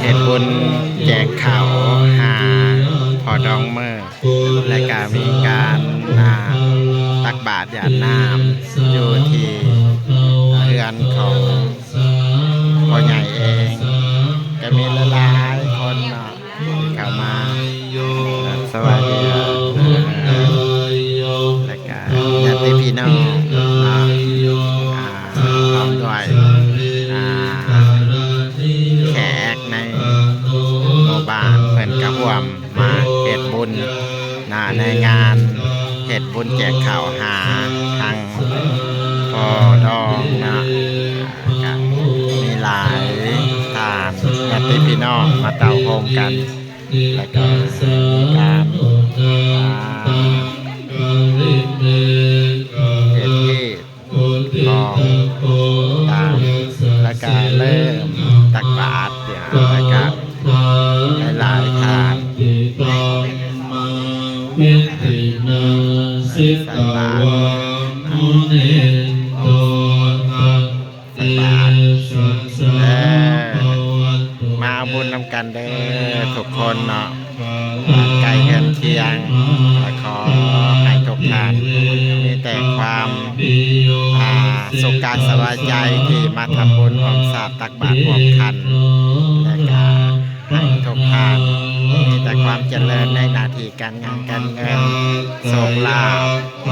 เฮ็ดบุญแจกข้าวหาพอดองเมอร์และก็มีการอ่าตักบาตรหยาดน้ำอยู่ที่เรือนของพ่อใหญ่เองก็มีหลายคนเข้ามาสวัสดีและก็ญาติพี่น้อง มาเฮ็ดบุญนะในงานเฮ็ดบุญแจกข้าวหาทางพอดองนะก็มีหลายทานญาติพี่น้องมาเต่าโฮมกัน แล้วก็มีการเฮ็ดที่ของตามแล้วก็เริ่ม สิตวามุนิโตตัสเตสัสสะภวะโตมาเอาบุญนำกันเด้อทุกคนเนาะไก่เงินเที่ยงขอให้ทุกท่านมีแต่ความอ่าสุขกายสบายใจที่มาทำบุญร่วมสาดตักบาตรรวมคัน เจริญในหน้าที่การงานการเงินโชคลาภ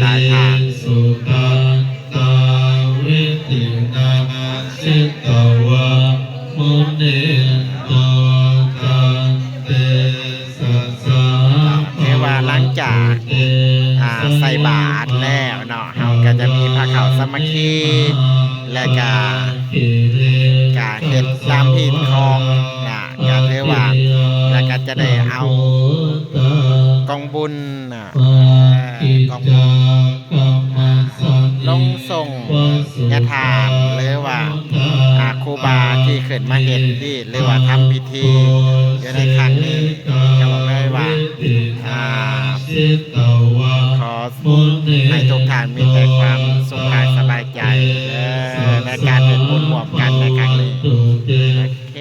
หลายๆทางสุขันตาวิตินาสิตวะมุนิโตตัสเตสัสสะเทวาหลังจากใส่บาตรแล้วเนาะเฮาก็จะมีพระเขาสมัคคีและก็กาเฮ็ดตามพินของนะ ก็ถือว่าแล้วก็จะได้เอากองบุญกองบุญลงส่งยะถาหรือว่าอาคูบาที่เขินมาเห็นที่หรือว่าทำพิธีอยู่ในครั้งนี้จะบอกได้ว่าขอให้ทุกท่านมีแต่ความสุขกายสบายใจในการเป็นบุญรวมกันในครั้งนี้โอเค